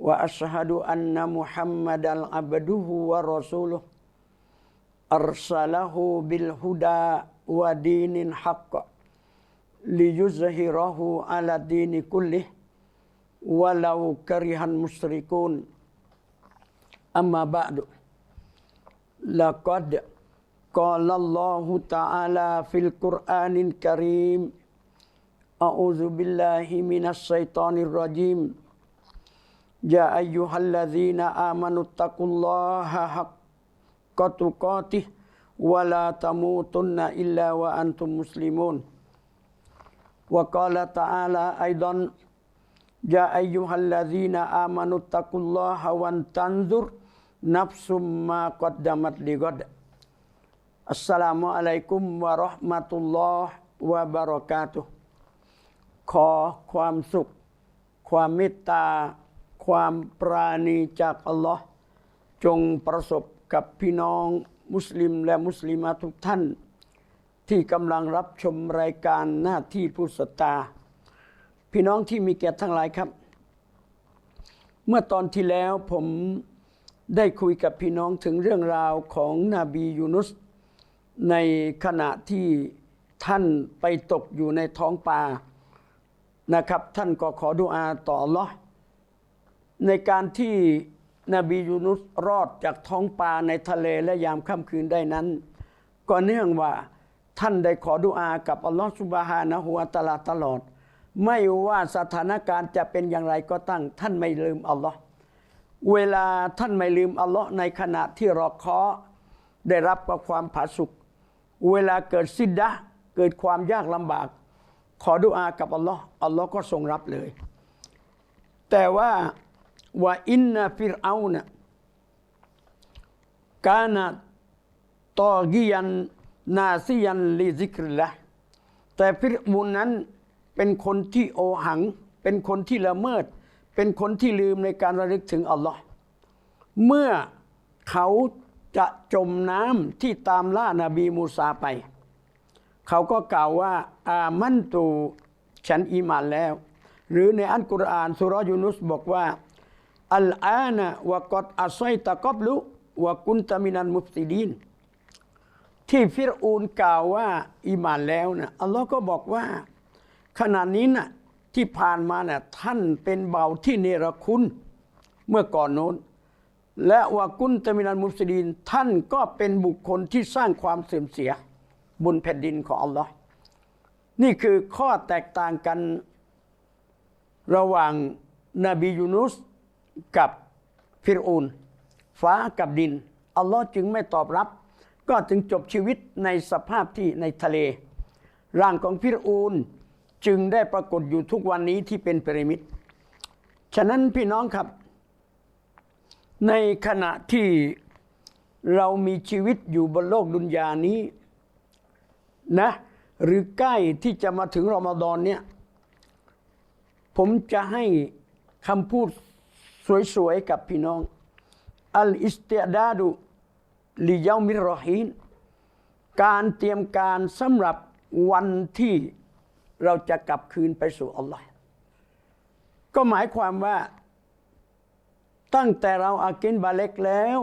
وأشهد أن محمدا عبده ورسوله. أرسله بالهدى ودين الحق ليظهره على الدين كله. ولو كره المشركون. أما بعد لقد قال الله تعالى في القرآن الكريم أعوذ بالله من الشيطان الرجيم. يا أيها الذين آمنوا اتقوا الله حق تقاته ولا تموتن إلا وأنتم مسلمون وقال تعالى أيضا يا أيها الذين آمنوا اتقوا الله وانتنظر نفس ما قدمت لغد อัสสลามุอะลัยกุมวะเราะห์มะตุลลอฮ์วะบะเราะกาตุฮ์ขอความสุข ความเมตตา ความปราณีจากอัลลอฮ์จงประสบกับพี่น้องมุสลิมและมุสลิมาทุกท่าน ที่กำลังรับชมรายการหน้าที่ผู้ศรัทธาพี่น้องที่มีเกียรติทั้งหลายครับ เมื่อตอนที่แล้วผมได้คุยกับพี่น้องถึงเรื่องราวของนบียูนุส ในขณะที่ท่านไปตกอยู่ในท้องปลานะครับ ท่านก็ขอดุอาต่อลอ์ ในการที่นบียูนุสรอดจากท้องปลาในทะเลและยามค่ำคืนได้นั้น ก็เนื่องว่าท่านได้ขอดุอากับอัลลอฮ์สุบฮานะฮุวาตะลาตลอด ไม่ว่าสถานการณ์จะเป็นอย่างไรก็ตั้ง ท่านไม่ลืมอัลลอฮ์เวลาท่านไม่ลืมอัลลอฮ์ในขณะที่รอคาะได้รับกับความผาสุกเวลาเกิดซิดดะเกิดความยากลำบาก ขอดุอากับอัลลอฮ์อัลลอฮ์ก็ทรงรับเลย แต่ว่า ว่าอินนาฟิรเอานะกานะตอกียันนาซียันลิซิกริละแต่ฟิรบุนนั้นเป็นคนที่โอหัง เป็นคนที่ละเมิด เป็นคนที่ลืมในการระลึกถึงอัลลอฮ์เมื่อเขาจะจมน้ำที่ตามล่านาบีมูซาไป เขาก็กล่าวว่า อามันตูฉันอีมานแล้ว หรือในอันกุรอานสุรยูนุสบอกว่า อัลอานะวะกอดอัซอยตะกอบลุวะกุนตามินันมุฟซิดีนที่ฟิรูนกล่าวว่าอีมานแล้วนะอัลลอฮ์ก็บอกว่า ขณะนี้นะ่ะที่ผ่านมานะ่ะท่านเป็นเบาที่เนรคุณเมื่อก่อนโน้น และวากุนตมินันมุสลินท่านก็เป็นบุคคลที่สร้างความเสื่อมเสียบนแผ่นดินของอัลลอฮ์นี่คือข้อแตกต่างกันระหว่างนบียูนุส กับฟิรูนฟ้ากับดิน อัลลอฮ์จึงไม่ตอบรับ ก็จึงจบชีวิตในสภาพที่ในทะเล ร่างของฟิรูนจึงได้ปรากฏอยู่ทุกวันนี้ที่เป็นพีระมิดฉะนั้นพี่น้องครับ ในขณะที่เรามีชีวิตอยู่บนโลกดุนยานี้นะหรือใกล้ที่จะมาถึงรอมฎอนเนี่ยผมจะให้คำพูด สวยๆ กับพี่น้อง อัลอิสติดาดุลิยามิรอฮีนการเตรียมการสำหรับวันที่เราจะกลับคืนไปสู่อัลลอฮ์ก็หมายความว่า ตั้งแต่เราอากินบาเล็กแล้ว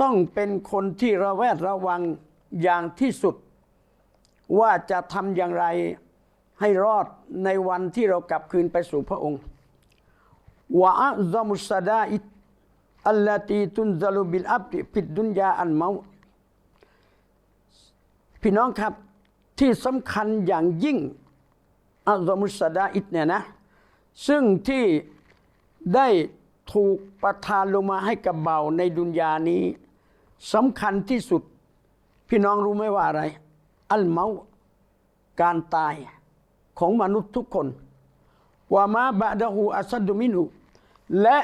ต้องเป็นคนที่ระแวดระวังอย่างที่สุด ว่าจะทำอย่างไรให้รอดในวันที่เรากลับคืนไปสู่พระองค์ วะอัซมุสดาอิตอัลลตีตุนซาลุบิลอับดิปิดดุนยาอันเมาพี่น้องครับที่สำคัญอย่างยิ่งอัลลอมุสดาอิดเนี่ยนะ ซึ่งที่ได้ถูกประทานลงมาให้กับเบาในดุนยานี้สำคัญที่สุด พี่น้องรู้ไหมว่าอะไร อัลเมาการตายของมนุษย์ทุกคนว่ามาบะดะฮูอัสดุมินหู และ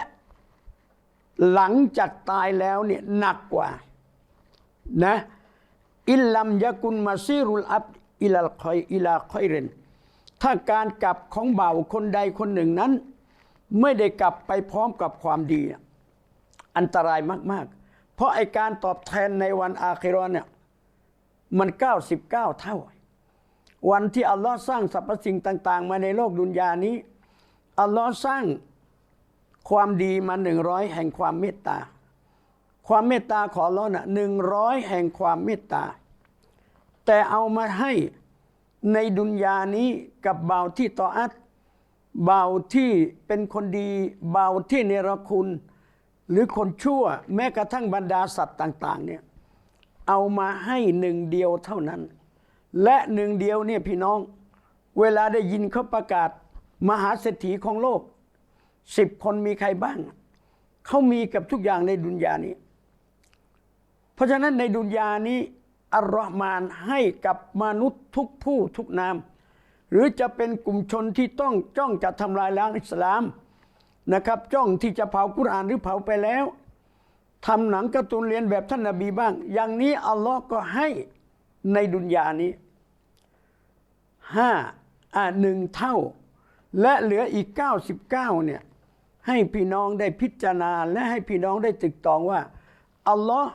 หลังจากตายแล้วเนี่ยหนักกว่านะอิลลัมยะกุนมาซีรุลอับอิลาคอยอิลาคอยเรนถ้าการกลับของบ่าวคนใดคนหนึ่งนั้น ไม่ได้กลับไปพร้อมกับความดี อันตรายมาก ๆ เพราะไอการตอบแทนในวันอาคิรอนเนี่ยมัน 99 เท่า วันที่อัลลอฮ์สร้างสรรพสิ่งต่าง ๆ มาในโลกดุนยานี้อัลลอฮ์สร้าง ความดีมาหนึ่งร้อยแห่งความเมตตา ความเมตตาของอัลลอฮ์น่ะหนึ่งร้อยแห่งความเมตตา แต่เอามาให้ในดุนยานี้กับเบ่าที่ต่ออัดบ่าที่เป็นคนดีเบ่าที่เนรคุณ หรือคนชั่วแม้กระทั่งบรรดาสัตว์ต่างๆเนี่ยเอามาให้หนึ่งเดียวเท่านั้น และหนึ่งเดียวเนี่ยพี่น้อง เวลาได้ยินเขาประกาศมหาเศรษฐีของโลก สิบคนมีใครบ้าง เขามีกับทุกอย่างในดุนยานี้ เพราะฉะนั้นในดุนยานี้อัลลอฮ์มานให้กับมนุษย์ทุกผู้ทุกนาม หรือจะเป็นกลุ่มชนที่ต้องจ้องจะทำลายล้างอิสลามนะครับจ้องที่จะเผากุรอานหรือเผาไปแล้วทำหนังการ์ตูนเรียนแบบท่านนบีบ้าง อย่างนี้อัลลอฮ์ก็ให้ในดุนยานี้ห้าอ่าหนึ่งเท่า และเหลืออีก 99เนี่ย ให้พี่น้องได้พิจารณาและให้พี่น้องได้ตึกตองว่า อัลลอฮ์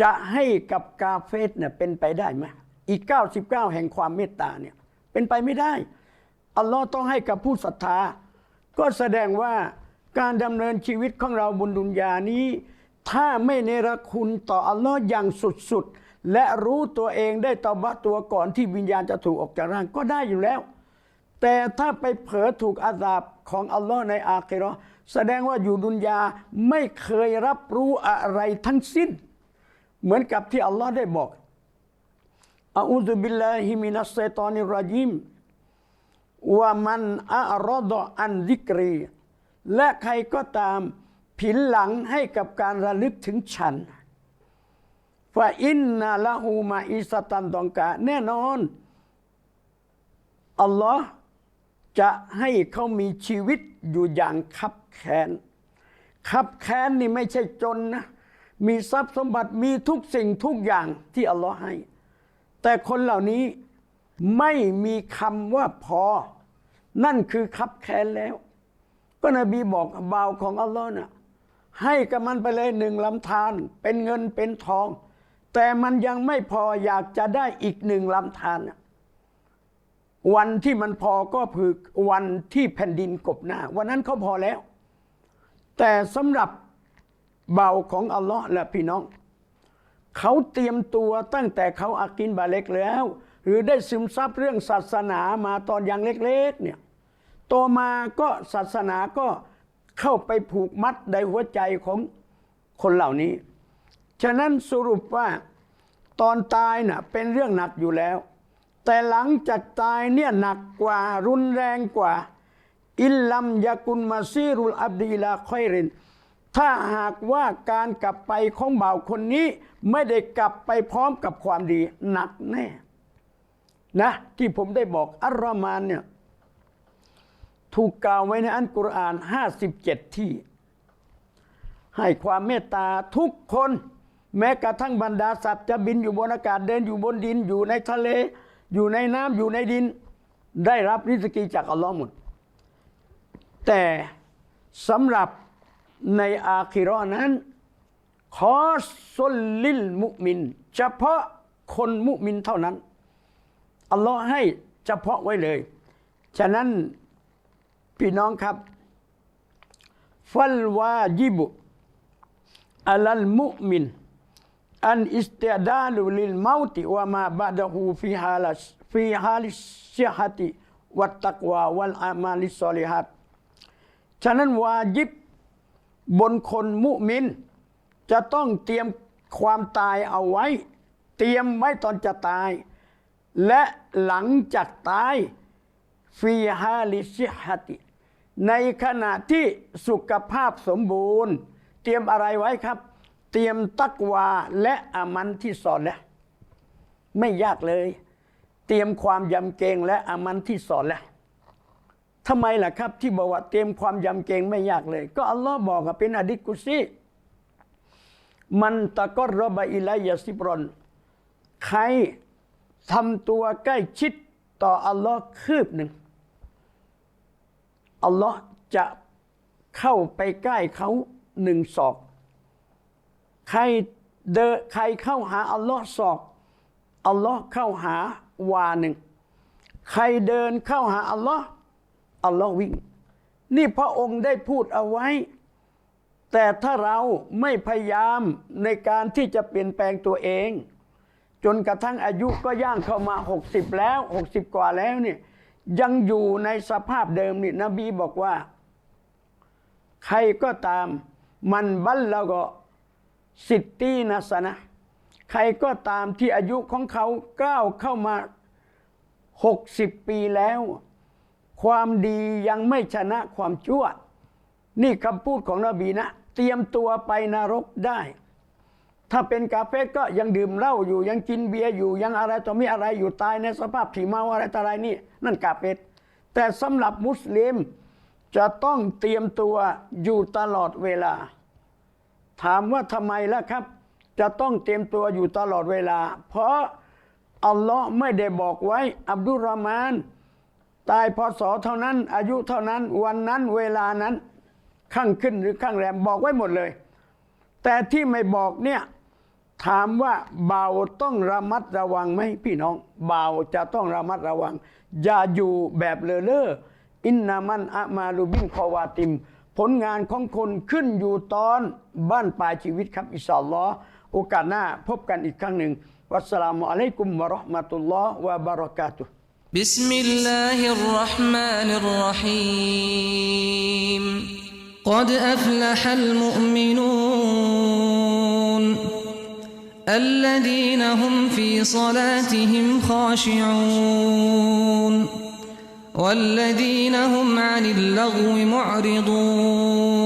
จะให้กับกาเฟสเนี่ยเป็นไปได้ไหมอีก 99 แห่งความเมตตาเนี่ยเป็นไปไม่ได้ อัลลอฮ์ต้องให้กับผู้ศรัทธา ก็แสดงว่าการดำเนินชีวิตของเราบนดุนยานี้ ถ้าไม่เนรคุณต่ออัลลอฮ์อย่างสุดๆ และรู้ตัวเองได้ตอบะตัวก่อนที่วิญญาณจะถูกออกจากร่างก็ได้อยู่แล้ว แต่ถ้าไปเผลอถูกอาซาบของอัลลอฮ์ในอาคิราะห์แสดงว่าอยู่ดุนยาไม่เคยรับรู้อะไรทั้งสิ้น เหมือนกับที่อัลลอฮ์ได้บอกอาอูซุบิลลาฮิมินัสไซตอนิรจิมว่ามันอารอดออันดิกรี และใครก็ตามผินหลังให้กับการระลึกถึงฉันฟาอินนาละหูมาอิสตันตองกา แน่นอน อัลลอฮ์ จะให้เขามีชีวิตอยู่อย่างคับแค้นคับแค้นนี่ไม่ใช่จนนะ มีทรัพย์สมบัติมีทุกสิ่งทุกอย่างที่อัลลอฮ์ให้ แต่คนเหล่านี้ไม่มีคำว่าพอ นั่นคือคับแค้นแล้ว ก็นบีบอกเบาของอัลลอฮ์น่ะให้กับมันไปเลยหนึ่งลำธารเป็นเงินเป็นทอง แต่มันยังไม่พออยากจะได้อีกหนึ่งลำธารน่ะ วันที่มันพอก็คือวันที่แผ่นดินกบหน้า วันนั้นเขาพอแล้ว แต่สำหรับเบาของอัลลอฮ์และพี่น้อง เขาเตรียมตัวตั้งแต่เขาอากินบาเล็กแล้ว หรือได้ซึมซับเรื่องศาสนามาตอนยังเล็กๆเนี่ยโตมาก็ศาสนาก็เข้าไปผูกมัดในหัวใจของคนเหล่านี้ ฉะนั้นสรุปว่าตอนตายน่ะเป็นเรื่องหนักอยู่แล้ว แต่หลังจากตายเนี่ยหนักกว่ารุนแรงกว่า อิลลัมยากุนมาซีรุลอับดีลาคอยริน ถ้าหากว่าการกลับไปของบ่าวคนนี้ ไม่ได้กลับไปพร้อมกับความดีหนักแน่นะที่ผมได้บอกอัลรมานเนี่ยถูกกล่าวไว้ในอันกุรอาน 57 ที่ ให้ความเมตตาทุกคน แม้กระทั่งบรรดาสัตว์จะบินอยู่บนอากาศเดินอยู่บนดินอยู่ในทะเล อยู่ในน้ำอยู่ในดิน ได้รับริสกีจากอัลลอฮ์หมด แต่สำหรับในอาคิราะห์นั้นขอสุลลิลมุมิน เฉพาะคนมุมินเท่านั้น อัลลอฮ์ให้เฉพาะไว้เลย ฉะนั้นพี่น้องครับฟัลวาจิบุอัลัลมุมิน อันอิสติดาลุลิลมาติวะมาบะดะฮูฟิฮาลัสฟิฮาลิซิฮะติวัตตักวาวัลอามาลิสซอลิฮัตฉะนั้นวาจิบบนคนมุมิน จะต้องเตรียมความตายเอาไว้ เตรียมไว้ตอนจะตาย และหลังจากตายฟีฮาลิชิฮัติ ในขณะที่สุขภาพสมบูรณ์ เตรียมอะไรไว้ครับ เตรียมตักวาและอามันที่สอนแล้วไม่ยากเลย เตรียมความยำเกรงและอามันที่สอนแล้วทำไมล่ะครับ ที่บอกว่าเตรียมความยำเกรงไม่ยากเลย ก็อัลลอฮ์บอกว่าเป็นอดิกุซีมันตะกอรบะอิลัยยาซิบรอนใครทำตัวใกล้ชิดต่ออัลลอฮ์คืบหนึ่งอัลลอฮ์จะเข้าไปใกล้เขาหนึ่งศอก ใครเดนใครเข้าหาอัลลอฮ์ศอกอัลลอฮ์เข้าหาวาหนึ่ง ใครเดินเข้าหาอัลลอฮ์อัลลอฮ์วิ่ง นี่พระองค์ได้พูดเอาไว้ แต่ถ้าเราไม่พยายามในการที่จะเปลี่ยนแปลงตัวเอง จนกระทั่งอายุก็ย่างเข้ามา 60 แล้ว 60 กว่าแล้วเนี่ยยังอยู่ในสภาพเดิมนี่นบีบอกว่า ใครก็ตามมันบัลล้วก็ สิทตีนะสนะ ใครก็ตามที่อายุของเขาก้าวเข้ามา60ปีแล้ว ความดียังไม่ชนะความชั่ว นี่คำพูดของนบีนะ เตรียมตัวไปนรกได้ ถ้าเป็นกาเฟก็ยังดื่มเหล้าอยู่ยังกินเบียร์อยู่ยังอะไรต่อมีอะไรอยู่ตายในสภาพผีเมาอะไรต่ออะไรนี่ นั่นกาเฟแต่สำหรับมุสลิมจะต้องเตรียมตัวอยู่ตลอดเวลา ถามว่าทำไมล่ะครับ จะต้องเตรียมตัวอยู่ตลอดเวลา เพราะอัลลอฮ์ไม่ได้บอกไว้ อับดุลรอห์มาน ตายพศเท่านั้น อายุเท่านั้น วันนั้นเวลานั้น ข้างขึ้นหรือข้างแรมบอกไว้หมดเลย แต่ที่ไม่บอกเนี่ยถามว่าเบาต้องระมัดระวังไหมพี่น้อง เบาจะต้องระมัดระวัง อย่าอยู่แบบเลอเล่ออินนามันอะมาลูบินคอวาติม ผลงานของคนขึ้นอยู่ตอนบ้านปลายชีวิตครับอิสาอัลลอฮ์โอกาสหน้าพบกันอีกครั้งหนึ่ง วัสสลามุอะลัยกุมวะเราะห์มะตุลลอฮ์วะบะเราะกาตุฮ์ بسم الله الرحمن الرحيم قد أفلح المؤمنون الذين هم في صلاتهم خاشعون والذين هم عن اللغو معرضون